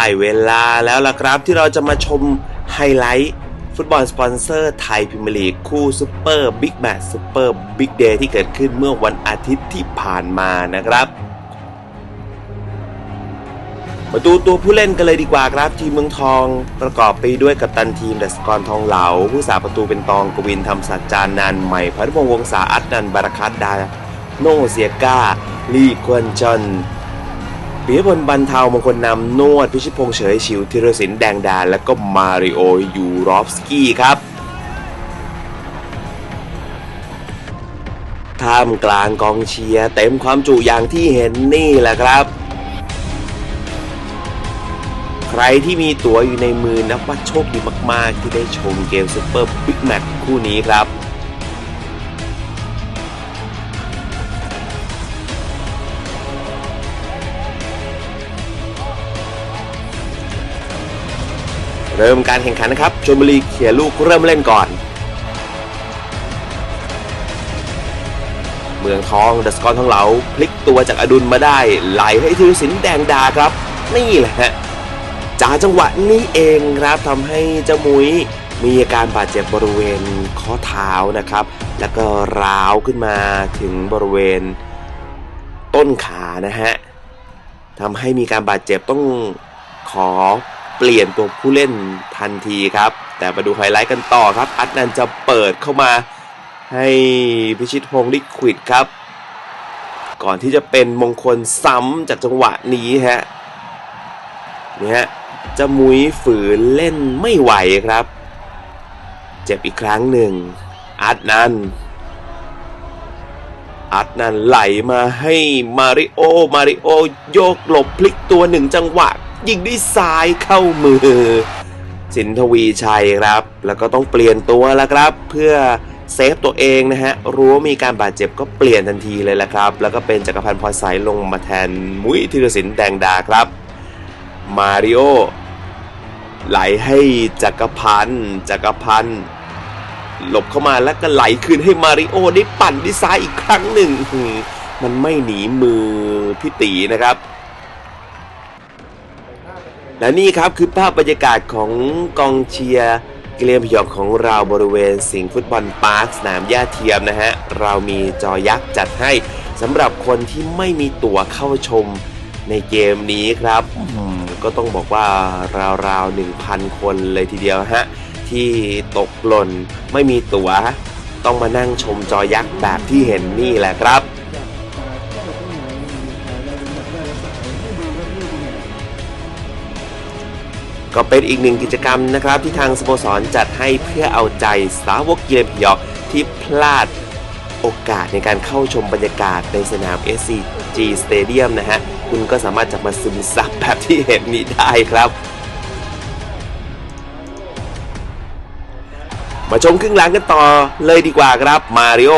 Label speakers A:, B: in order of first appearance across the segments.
A: ได้เวลาแล้วล่ะครับที่เราจะมาชมไฮไลท์ฟุตบอลสปอนเซอร์ไทยพิมยร์ลีกคู่ซูเปอร์บิ๊กแมตช์ซูเปอร์บิ๊กเดย์ที่เกิดขึ้นเมื่อวันอาทิตย์ที่ผ่านมานะครับ มาดูตัวผู้เล่นกันเลยดีกว่าครับทีมเมืองทองประกอบไปด้วยกัปตันทีมดัสกรทองเหลา ผู้สาประตูเป็นตองกวินทำสัจจานันใหม่พันธุ์พงวงศาอัดนันบาราคัตดา โนเซียก้าลีควนจอน ปิยพลบรรเทามงคลนำนวด พิชิตพงษ์เฉยฉิวธีรศิลป์แดงดาและก็มาริโอยูรอฟสกี้ครับท่ามกลางกองเชียร์เต็มความจุอย่างที่เห็นนี่แหละครับ ใครที่มีตั๋วอยู่ในมือนับว่าโชคดีมาก ๆ ที่ได้ชมเกมซูเปอร์บิ๊กแมตช์คู่นี้ครับ เริ่มการแข่งขันนะครับชลบุรีเขี่ยลูกเริ่มเล่นก่อน เมืองทองดัสกอรทองเหลาพลิกตัวจากอดุลมาได้ไหลให้ธีรศิลป์แดงดาครับ นี่แหละฮะจากจังหวะนี้เองครับทำให้เจ้ามุ้ยมีอาการบาดเจ็บบริเวณข้อเท้านะครับ แล้วก็ร้าวขึ้นมาถึงบริเวณต้นขานะฮะทำให้มีการบาดเจ็บต้องขอ เปลี่ยนตัวผู้เล่นทันทีครับ แต่มาดูไฮไลท์กันต่อครับ อัดนันจะเปิดเข้ามาให้พิชิตพงศ์ลิควิดครับ ก่อนที่จะเป็นมงคลซ้ำจากจังหวะนี้ฮะเนี่ยฮะจะมุ้ยฝืนเล่นไม่ไหวครับ เจ็บอีกครั้งหนึ่ง อัดนันอัดนันไหลมาให้มาริโอ มาริโอ โยกหลบพลิกตัวหนึ่งจังหวะ ยิงด้วยซ้ายเข้ามือ สินทวีชัยครับ แล้วก็ต้องเปลี่ยนตัวแล้วครับ เพื่อเซฟตัวเองนะฮะ รู้ว่ามีการบาดเจ็บก็เปลี่ยนทันทีเลยแหละครับ แล้วก็เป็นจักรพันธ์พรสายลงมาแทนมุ้ยธีรศิลป์แดงดาครับ มาริโอไหลให้จักรพันธ์จักรพันธ์หลบเข้ามาแล้วก็ไหลคืนให้มาริโอได้ปั่นด้วยซ้ายอีกครั้งหนึ่ง มันไม่หนีมือพี่ตีนะครับ และนี่ครับคือภาพบรรยากาศของกองเชียร์เกลียมพยองของเราบริเวณสิงห์ฟุตบอลปาร์คสนามหญ้าเทียมนะฮะ เรามีจอยักษ์จัดให้สำหรับคนที่ไม่มีตั๋วเข้าชมในเกมนี้ครับก็ต้องบอกว่าราวๆ 1,000 คนเลยทีเดียวฮะ ที่ตกหล่นไม่มีตั๋ว ต้องมานั่งชมจอยักษ์แบบที่เห็นนี่แหละครับ ก็เป็นอีกหนึ่งกิจกรรมนะครับ ที่ทางสโมสรจัดให้เพื่อเอาใจสาวกเกียร์พยองที่พลาดโอกาสในการเข้าชมบรรยากาศในสนาม SCG Stadium นะฮะ คุณก็สามารถจะมาซึมซับแบบที่เห็นนี้ได้ครับ มาชมครึ่งหลังกันต่อเลยดีกว่าครับมาริโอ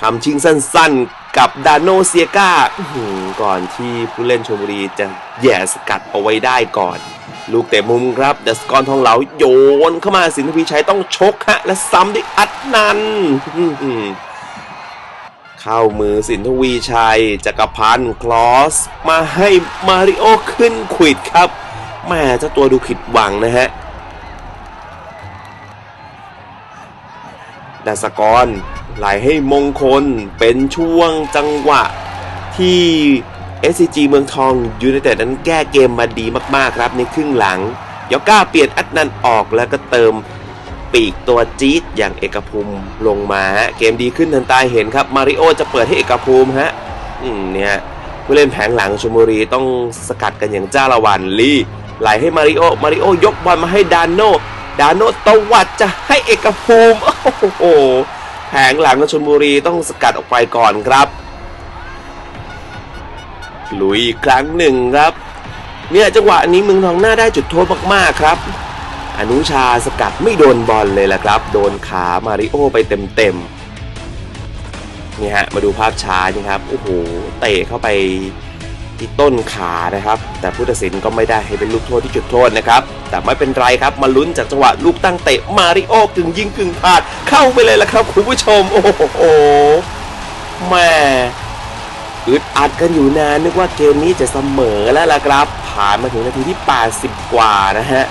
A: ทำชิงสั้นๆ กับดานโนเซียกาก่อนที่ผู้เล่นชลบุรีจะแย่สกัดเอาไว้ได้ก่อน ลูกเตะมุมครับดัสกรทองเหลาโยนเข้ามาสินทวีชัยต้องชกฮะ และซ้ำด้วยอัดนันเข้ามือสินทวีชัยจักรพันธ์คลอส มาให้มาริโอขึ้นขวิดครับแม่เจ้าตัวดูผิดหวังนะฮะดัสกรไหลให้มงคลเป็นช่วงจังหวะที่ SCG เมืองทองยูไนเต็ดนั้นแก้เกมมาดีมากๆครับในครึ่งหลังยอก้าเปลี่ยนอัดนันออกแล้วก็เติมปีกตัวจี๊ดอย่างเอกภูมิลงมาฮะเกมดีขึ้นทันตาเห็นครับมาริโอจะเปิดให้เอกภูมิฮะอืมเนี่ยผู้เล่นแผงหลังชลบุรีต้องสกัดกันอย่างจ้าละวันลีไหลให้มาริโอมาริโอยกบอลมาให้ดานโนดานโนตวัดจะให้เอกภูมิโอ้โหแผงหลังชลบุรีต้องสกัดออกไปก่อนครับ ลุยอีกครั้งหนึ่งครับเนี่ยจังหวะนี้เมืองทองหน้าได้จุดโทษมากๆครับ อนุชาสกัดไม่โดนบอลเลยแหละครับ โดนขามาริโอไปเต็มๆนี่ฮะมาดูภาพช้านี่ครับโอ้โหเตะเข้าไปที่ต้นขานะครับ แต่ผู้ตัดสินก็ไม่ได้ให้เป็นลูกโทษที่จุดโทษนะครับ แต่ไม่เป็นไรครับมาลุ้นจากจังหวะลูกตั้งเตะมาริโอกึ่งยิงกึ่งพลาดเข้าไปเลยละครับ คุณผู้ชมโอ้โหแม่ อึดอัดกันอยู่นานนึกว่าเกมนี้จะเสมอแล้วล่ะครับ ผ่านมาถึงนาทีที่ 80 กว่านะฮะ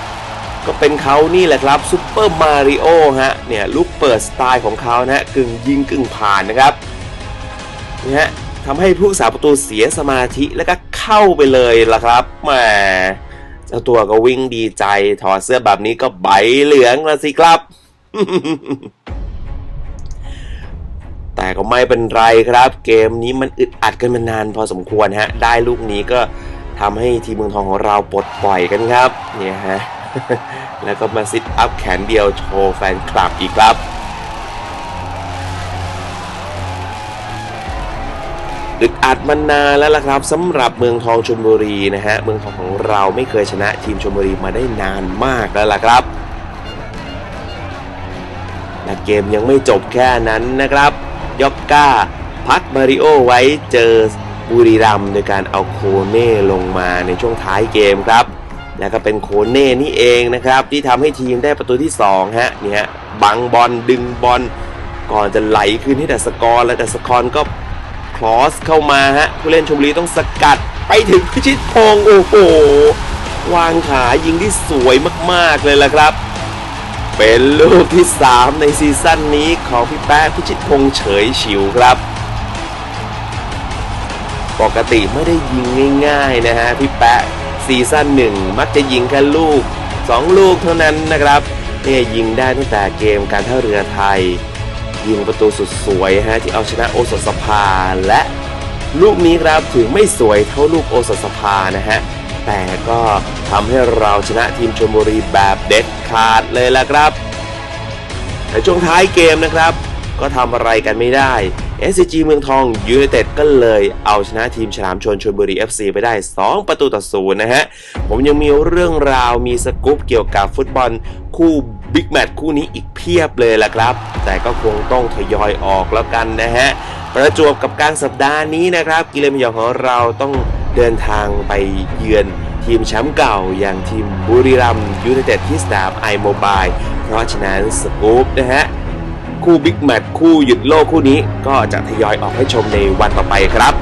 A: ก็เป็นเขานี่แหละครับซูเปอร์มาริโอฮะ เนี่ยลูกเปิดสไตล์ของเขานะฮะกึ่งยิงกึ่งผ่านนะครับนี่ฮะทำให้ผู้สาประตูเสียสมาธิแล้วก็เข้าไปเลยล่ะครับแหมเจ้าตัวก็วิ่งดีใจถอดเสื้อแบบนี้ก็ใบเหลืองละสิครับ แต่ก็ไม่เป็นไรครับ เกมนี้มันอึดอัดกันมานานพอสมควรฮะ ได้ลูกนี้ก็ทำให้ทีมเมืองทองของเราปลดปล่อยกันครับเนี่ยฮะแล้วก็มาซิทอัพแขนเดียวโชว์แฟนคลับอีกครับอึดอัดมานานแล้วล่ะครับสำหรับเมืองทองชลบุรีนะฮะเมืองทองของเราไม่เคยชนะทีมชลบุรีมาได้นานมากแล้วล่ะครับและเกมยังไม่จบแค่นั้นนะครับ ยอกก้า พักมาริโอไว้เจอบุรีรัมโดยการเอาโคเน่ลงมาในช่วงท้ายเกมครับ แล้วก็เป็นโคเน่นี่เองนะครับ ที่ทำให้ทีมได้ประตูที่2ฮะนี่ฮะบังบอลดึงบอลก่อนจะไหลคืนให้ดัสกรแล้วดัสกรก็คลอสเข้ามาฮะผู้เล่นชมบุรีต้องสกัดไปถึงพิชิตพงโอ้โหวางขายิงที่สวยมากๆเลยล่ะครับ เป็นลูกที่ 3 ในซีซั่นนี้ของพี่แป๊ะพิชิตพงษ์เฉยฉิวครับ ปกติไม่ได้ยิงง่ายๆนะฮะพี่แป๊ะซีซั่นหนึ่งมักจะยิงแค่ลูก 2 ลูกเท่านั้นนะครับเนี่ยยิงได้ตั้งแต่เกมการท่าเรือไทย ยิงประตูสุดสวยฮะที่เอาชนะโอสถสภาและ ลูกนี้ครับถึงไม่สวยเท่าลูกโอสถสภานะฮะ แต่ก็ทำให้เราชนะทีมชลบุรีแบบเด็ดขาดเลยล่ะครับในช่วงท้ายเกมนะครับ ก็ทำอะไรกันไม่ได้ SCG เมืองทองยูไนเต็ดก็เลยเอาชนะทีมฉลามชนชลบุรี FC ไปได้ 2 ประตูต่อศูนย์นะฮะ ผมยังมีเรื่องราวมีสกู๊ปเกี่ยวกับฟุตบอลคู่บิ๊กแมตช์คู่นี้อีกเพียบเลยล่ะครับ แต่ก็คงต้องทยอยออกแล้วกันนะฮะ ประจวบกับกลางสัปดาห์นี้นะครับ กิเลนพยองของเราต้อง เดินทางไปเยือนทีมแชมป์เก่าอย่างทีมบุรีรัมย์ยูไนเต็ดที่สนามไอโมบายเพราะฉะนั้นสกู๊ปนะฮะ คู่บิ๊กแมตช์คู่หยุดโลกคู่นี้ก็จะทยอยออกให้ชมในวันต่อไปครับ